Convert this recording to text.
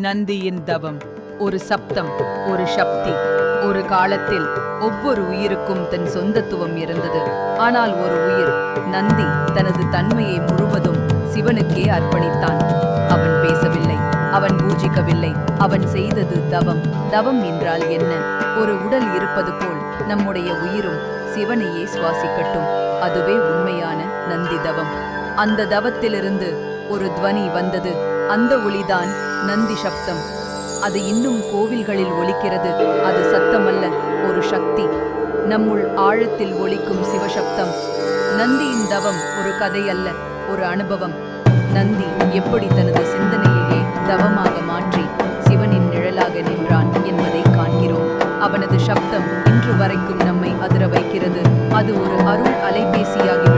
நந்தியின் தவம் ஒரு சப்தம் ஒரு சக்தி. ஒரு காலத்தில் ஒவ்வொரு உயிருக்கும் தன் சொந்தத்துவம் இருந்தது. ஆனால் ஒரு உயிர் நந்தி தனது தன்மையை முழுவதும் சிவனுக்கே அர்ப்பணித்தான். அவன் பேசவில்லை அவன் பூஜிக்கவில்லை அவன் செய்தது தவம். தவம் என்றால் என்ன? ஒரு உடல் இருப்பது போல் நம்முடைய உயிரும் சிவனையே சுவாசிக்கட்டும். அதுவே உண்மையான நந்தி தவம். அந்த தவத்திலிருந்து ஒரு துவனி வந்தது. அந்த ஒளிதான் நந்தி சப்தம். அது இன்னும் கோவில்களில் ஒலிக்கிறது. அது சத்தமல்ல ஒரு சக்தி. நம்முள் ஆழத்தில் ஒலிக்கும் சிவசப்தம். நந்தியின் தவம் ஒரு கதை அல்ல ஒரு அனுபவம். நந்தி எப்படி தனது சிந்தனையையே தவமாக மாற்றி சிவனின் நிழலாக நின்றான் என்பதை காண்கிறோம். அவனது சப்தம் இன்று வரைக்கும் நம்மை அதிர வைக்கிறது. அது ஒரு அருள் அலைபேசியாகிவிட்டது